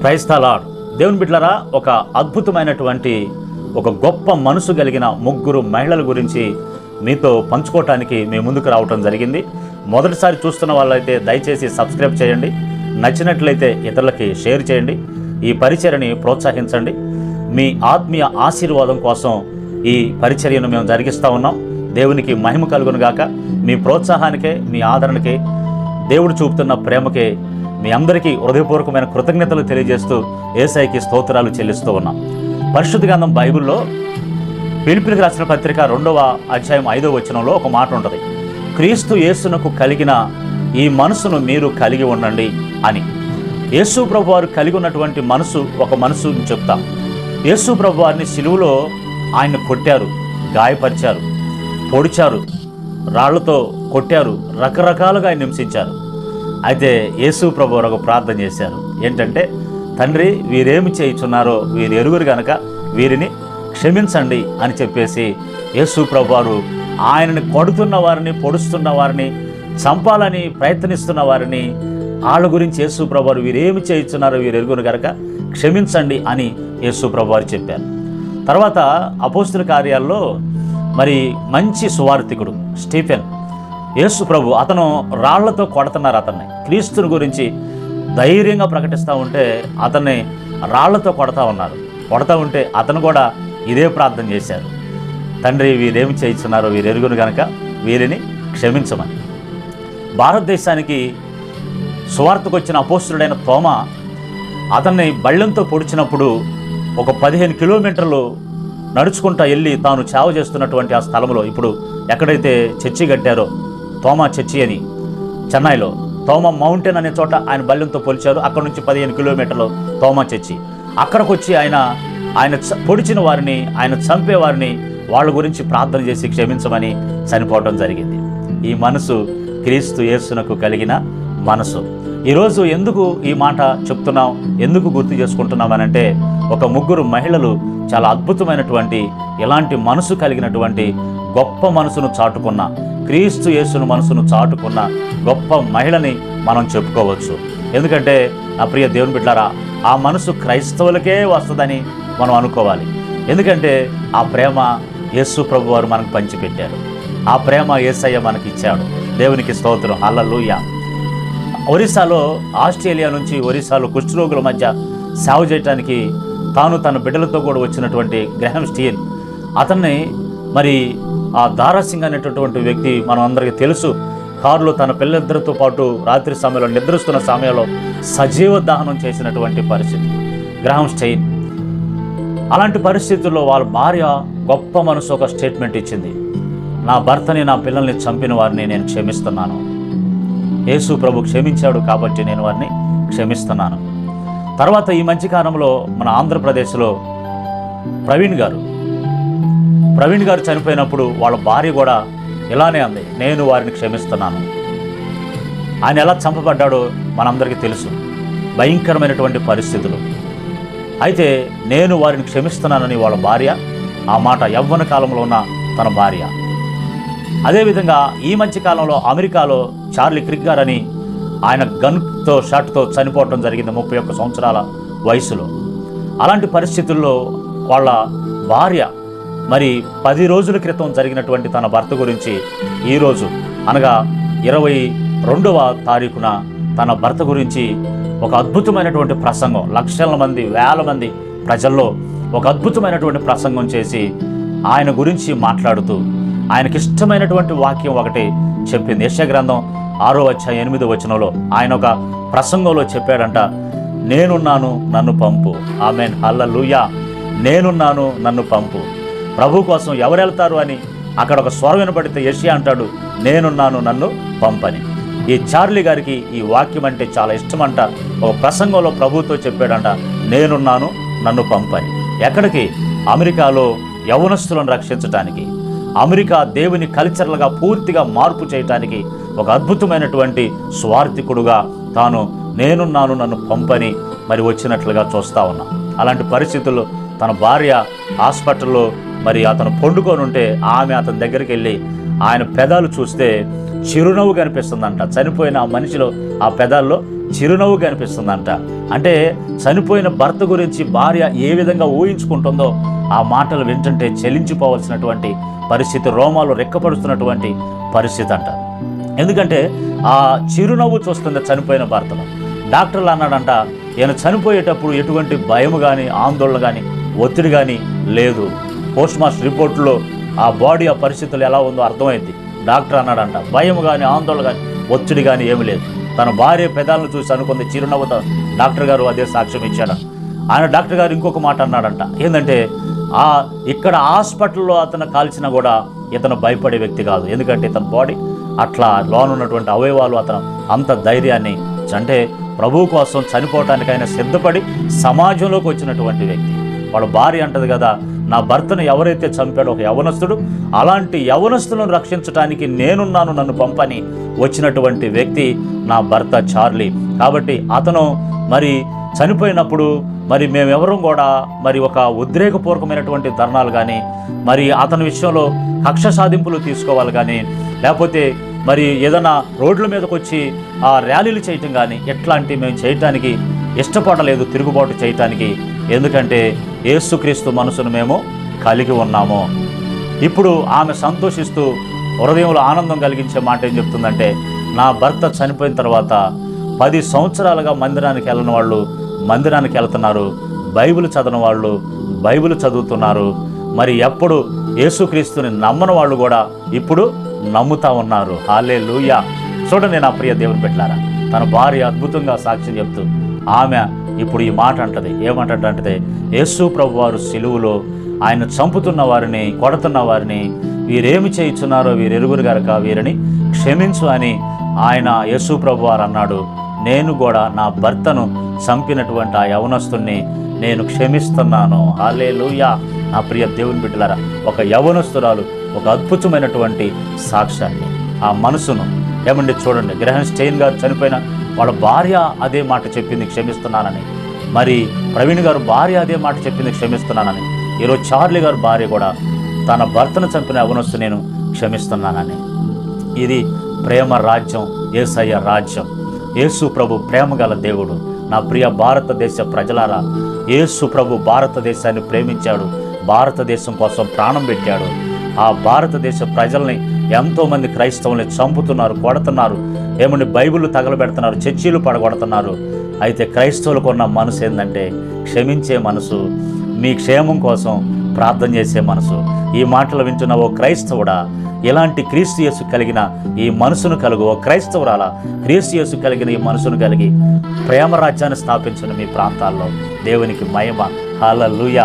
క్రైస్తలాడ్ దేవుని బిడ్లరా ఒక అద్భుతమైనటువంటి ఒక గొప్ప మనసు కలిగిన ముగ్గురు మహిళల గురించి మీతో పంచుకోవటానికి మీ ముందుకు రావటం జరిగింది. మొదటిసారి చూస్తున్న వాళ్ళైతే దయచేసి సబ్స్క్రైబ్ చేయండి. నచ్చినట్లయితే ఇతరులకి షేర్ చేయండి. ఈ పరిచర్ని ప్రోత్సహించండి. మీ ఆత్మీయ ఆశీర్వాదం కోసం ఈ పరిచర్యను మేము జరిగిస్తూ ఉన్నాం. దేవునికి మహిమ కలుగునుగాక. మీ ప్రోత్సాహానికే మీ ఆదరణకే దేవుడు చూపుతున్న ప్రేమకే మీ అందరికీ హృదయపూర్వకమైన కృతజ్ఞతలు తెలియజేస్తూ ఏసైకి స్తోత్రాలు చెల్లిస్తూ ఉన్నాం. పరిశుద్ధ గ్రంథం బైబిల్లో పిలుపులకు రాసిన పత్రిక రెండవ అధ్యాయం ఐదవ వచనంలో ఒక మాట ఉంటుంది. క్రీస్తు యేసునకు కలిగిన ఈ మనసును మీరు కలిగి ఉండండి అని. యేసు ప్రభు వారు కలిగి ఉన్నటువంటి మనసు ఒక మనసు చెప్తాం. యేసు ప్రభు వారిని సిలువులో ఆయన కొట్టారు గాయపరిచారు పొడిచారు రాళ్ళతో కొట్టారు రకరకాలుగా ఆయన హింసించారు. అయితే యేసు ప్రభు వారు ఒక ప్రార్థన చేశారు. ఏంటంటే తండ్రి వీరేమి చేయుచున్నారో వీరు ఎరుగురు గనక వీరిని క్షమించండి అని చెప్పేసి యేసు ప్రభు వారు ఆయనని కొడుతున్న వారిని పొడుస్తున్న వారిని చంపాలని ప్రయత్నిస్తున్న వారిని వాళ్ళ గురించి యేసు ప్రభు వీరేమి చేయుచున్నారో వీరు ఎరుగురు గనక క్షమించండి అని యేసు ప్రభు వారు చెప్పారు. తర్వాత అపోస్తుల కార్యాల్లో మరి మంచి సువార్థికుడు స్టీఫెన్ యేసు ప్రభు అతను రాళ్ళతో కొడుతున్నారు అతన్ని. క్రీస్తుని గురించి ధైర్యంగా ప్రకటిస్తూ ఉంటే అతన్ని రాళ్ళతో కొడతా ఉన్నారు. కొడతా ఉంటే అతను కూడా ఇదే ప్రార్థన చేశారు. తండ్రి వీరేమి చేయిస్తున్నారో వీరు ఎరుగును గనక వీరిని క్షమించమని. భారతదేశానికి సువార్తకు వచ్చిన అపోస్తుడైన తోమ అతన్ని బళ్ళెంతో పొడిచినప్పుడు ఒక పదిహేను కిలోమీటర్లు నడుచుకుంటా వెళ్ళి తాను చావ చేస్తున్నటువంటి ఆ స్థలంలో ఇప్పుడు ఎక్కడైతే చర్చి కట్టారో తోమా చర్చి అని. చెన్నైలో తోమ మౌంటైన్ అనే చోట ఆయన బల్లెంతో పొలిచారు. అక్కడ నుంచి పదిహేను కిలోమీటర్లు తోమా చర్చి. అక్కడికి వచ్చి ఆయన ఆయన పొడిచిన వారిని ఆయన చంపేవారిని వాళ్ళ గురించి ప్రార్థన చేసి క్షమించమని చనిపోవడం జరిగింది. ఈ మనసు క్రీస్తు యేసునకు కలిగిన మనసు. ఈరోజు ఎందుకు ఈ మాట చెప్తున్నాం? ఎందుకు గుర్తు చేసుకుంటున్నాం అని అంటే ఒక ముగ్గురు మహిళలు చాలా అద్భుతమైనటువంటి ఇలాంటి మనసు కలిగినటువంటి గొప్ప మనసును చాటుకున్న క్రీస్తు యేసును మనసును చాటుకున్న గొప్ప మహిళని మనం చెప్పుకోవచ్చు. ఎందుకంటే నా ప్రియ దేవుని బిడ్డారా ఆ మనసు క్రైస్తవులకే వస్తుందని మనం అనుకోవాలి. ఎందుకంటే ఆ ప్రేమ యేసు ప్రభు వారు మనకు పంచిపెట్టారు. ఆ ప్రేమ ఏసయ్య మనకి ఇచ్చాడు దేవునికి స్తోత్రం. హల్లెలూయా. ఒరిస్సాలో ఆస్ట్రేలియా నుంచి ఒరిస్సాలో కుష్ఠరోగుల మధ్య సేవ చేయడానికి తాను తన బిడ్డలతో కూడా వచ్చినటువంటి గ్రహం స్టీల్ అతన్ని మరి ఆ దారాసింగ్ అనేటటువంటి వ్యక్తి మనం అందరికీ తెలుసు. కారులో తన పిల్లలిద్దరితో పాటు రాత్రి సమయంలో నిద్రిస్తున్న సమయంలో సజీవ దహనం చేసినటువంటి పరిస్థితి. గ్రహం స్టెయిన్. అలాంటి పరిస్థితుల్లో వాళ్ళ భార్య గొప్ప మనసు ఒక స్టేట్మెంట్ ఇచ్చింది. నా భర్తని నా పిల్లల్ని చంపిన వారిని నేను క్షమిస్తున్నాను. యేసు ప్రభు క్షమించాడు కాబట్టి నేను వారిని క్షమిస్తున్నాను. తర్వాత ఈ మధ్యకాలంలో మన ఆంధ్రప్రదేశ్లో ప్రవీణ్ గారు ప్రవీణ్ గారు చనిపోయినప్పుడు వాళ్ళ భార్య కూడా ఇలానే అంది. నేను వారిని క్షమిస్తున్నాను. ఆయన ఎలా చంపబడ్డాడో మనందరికీ తెలుసు. భయంకరమైనటువంటి పరిస్థితులు. అయితే నేను వారిని క్షమిస్తున్నానని వాళ్ళ భార్య ఆ మాట యవ్వన కాలంలో ఉన్న తన భార్య. అదేవిధంగా ఈ మధ్య కాలంలో అమెరికాలో చార్లీ క్రిక్ గారు అని ఆయన గన్తో షాట్తో చనిపోవడం జరిగింది ముప్పై ఒక్క సంవత్సరాల వయసులో. అలాంటి పరిస్థితుల్లో వాళ్ళ భార్య మరి పది రోజుల క్రితం జరిగినటువంటి తన భర్త గురించి ఈరోజు అనగా ఇరవై రెండవ తారీఖున తన భర్త గురించి ఒక అద్భుతమైనటువంటి ప్రసంగం లక్షల మంది వేల మంది ప్రజల్లో ఒక అద్భుతమైనటువంటి ప్రసంగం చేసి ఆయన గురించి మాట్లాడుతూ ఆయనకి ఇష్టమైనటువంటి వాక్యం ఒకటి చెప్పింది. యశగ్రంథం ఆరో వచ్చ ఎనిమిదో వచనంలో ఆయన ఒక ప్రసంగంలో చెప్పాడంట నేనున్నాను నన్ను పంపు. ఆమెన్. లూయా నేనున్నాను నన్ను పంపు. ప్రభు కోసం ఎవరు వెళ్తారు అని అక్కడ ఒక స్వరం వినపడితే యషియా అంటాడు నేనున్నాను నన్ను పంపని. ఈ చార్లీ గారికి ఈ వాక్యం అంటే చాలా ఇష్టమంట. ఒక ప్రసంగంలో ప్రభుతో చెప్పాడంట నేనున్నాను నన్ను పంపని. ఎక్కడికి? అమెరికాలో యవనస్తులను రక్షించటానికి. అమెరికా దేవుని కల్చర్లుగా పూర్తిగా మార్పు చేయటానికి ఒక అద్భుతమైనటువంటి స్వార్థికుడుగా తాను నేనున్నాను నన్ను పంపని మరి వచ్చినట్లుగా చూస్తా ఉన్నా. అలాంటి పరిస్థితుల్లో తన భార్య హాస్పిటల్లో మరి అతను పండుకొనుంటే ఆమె అతని దగ్గరికి వెళ్ళి ఆయన పెదాలు చూస్తే చిరునవ్వు కనిపిస్తుందంట. చనిపోయిన ఆ మనిషిలో ఆ పెదాల్లో చిరునవ్వు కనిపిస్తుందంట. అంటే చనిపోయిన భర్త గురించి భార్య ఏ విధంగా ఊహించుకుంటుందో ఆ మాటలు వింటుంటే చెలించిపోవలసినటువంటి పరిస్థితి రోమాలు రెక్కపడుతున్నటువంటి పరిస్థితి అంట. ఎందుకంటే ఆ చిరునవ్వు చూస్తుంది చనిపోయిన భర్తను. డాక్టర్లు అన్నాడంట ఈయన చనిపోయేటప్పుడు ఎటువంటి భయం కానీ ఆందోళన కానీ ఒత్తిడి కానీ లేదు. పోస్ట్ మాస్టర్ రిపోర్ట్లో ఆ బాడీ ఆ పరిస్థితులు ఎలా ఉందో అర్థమైంది. డాక్టర్ అన్నాడంట భయం కానీ ఆందోళన కానీ ఒత్తిడి కానీ ఏమి లేదు. తన భార్య పెదాలను చూసి అనుకుంది చిరునవ్వుతో డాక్టర్ గారు అదే సాక్ష్యం ఇచ్చాడు. ఆయన డాక్టర్ గారు ఇంకొక మాట అన్నాడంట ఏంటంటే ఆ ఇక్కడ హాస్పిటల్లో అతను కాల్చినా కూడా ఇతను భయపడే వ్యక్తి కాదు. ఎందుకంటే ఇతని బాడీ అట్లా లోనున్నటువంటి అవయవాలు అతను అంత ధైర్యాన్ని అంటే ప్రభువు కోసం చనిపోవటానికి ఆయన సిద్ధపడి సమాజంలోకి వచ్చినటువంటి వ్యక్తి. వాడు భార్య అంటది కదా నా భర్తను ఎవరైతే చంపాడో ఒక యవనస్తుడు అలాంటి యవనస్తులను రక్షించడానికి నేనున్నాను నన్ను పంపని వచ్చినటువంటి వ్యక్తి నా భర్త చార్లీ. కాబట్టి అతను మరి చనిపోయినప్పుడు మరి మేమెవరం కూడా మరి ఒక ఉద్రేకపూర్వకమైనటువంటి ధర్నాలు కానీ మరి అతని విషయంలో కక్ష సాధింపులు తీసుకోవాలి కానీ లేకపోతే మరి ఏదైనా రోడ్ల మీదకి వచ్చి ఆ ర్యాలీలు చేయటం కానీ ఎట్లాంటి మేము చేయటానికి ఇష్టపడలేదు తిరుగుబాటు చేయటానికి ఎందుకంటే ఏసుక్రీస్తు మనసును మేము కలిగి ఉన్నాము. ఇప్పుడు ఆమె సంతోషిస్తూ హృదయంలో ఆనందం కలిగించే మాట ఏం చెప్తుందంటే నా భర్త చనిపోయిన తర్వాత పది సంవత్సరాలుగా మందిరానికి వెళ్ళని వాళ్ళు మందిరానికి వెళ్తున్నారు. బైబిల్ చదవని వాళ్ళు బైబిల్ చదువుతున్నారు. మరి ఎప్పుడు యేసుక్రీస్తుని నమ్మని వాళ్ళు కూడా ఇప్పుడు నమ్ముతా ఉన్నారు. హాలే లూయా చూడండి నా ప్రియ దేవుని పెట్టారా తన భార్య అద్భుతంగా సాక్ష్యం చెప్తూ ఆమె ఇప్పుడు ఈ మాట అంటది. ఏమంటే యేసు ప్రభు వారు సిలువులో ఆయన చంపుతున్న వారిని కొడుతున్న వారిని వీరేమి చేయించున్నారో వీరెరుగురు గనక వీరిని క్షమించు అని ఆయన యేసు ప్రభు వారు అన్నాడు. నేను కూడా నా భర్తను చంపినటువంటి ఆ యవనస్తుని నేను క్షమిస్తున్నాను. హాలే నా ప్రియ దేవుని బిడ్డలారా ఒక యవనస్తురాలు ఒక అద్భుతమైనటువంటి సాక్ష్యాన్ని ఆ మనసును ఏమండి చూడండి. గ్రహం స్టెయిన్ గారు చనిపోయిన వాళ్ళ భార్య అదే మాట చెప్పింది క్షమిస్తున్నానని. మరి ప్రవీణ్ గారు భార్య అదే మాట చెప్పింది క్షమిస్తున్నానని. ఈరోజు చార్లీ గారు భార్య కూడా తన భర్తను చంపిన అవనొస్తు నేను క్షమిస్తున్నానని. ఇది ప్రేమ రాజ్యం ఏసయ్య రాజ్యం. యేసు ప్రభు ప్రేమ గల దేవుడు. నా ప్రియ భారతదేశ ప్రజలారా యేసు ప్రభు భారతదేశాన్ని ప్రేమించాడు. భారతదేశం కోసం ప్రాణం పెట్టాడు. ఆ భారతదేశ ప్రజల్ని ఎంతోమంది క్రైస్తవుల్ని చంపుతున్నారు కొడుతున్నారు. ఏమండి బైబిల్ తగలబెడుతున్నారు చర్చీలు పడగొడుతున్నారు. అయితే క్రైస్తవులకు ఉన్న మనసు ఏంటంటే క్షమించే మనసు మీ క్షేమం కోసం ప్రార్థన చేసే మనసు. ఈ మాటలు వింటున్న ఓ క్రైస్తవుడా ఇలాంటి క్రీస్తు యేసు కలిగిన ఈ మనసును కలుగు ఓ క్రైస్తవురాల క్రీస్తు యేసు కలిగిన ఈ మనసును కలిగి ప్రేమ రాజ్యాన్ని స్థాపించిన మీ ప్రాంతాల్లో దేవునికి మహిమ. హాలూయ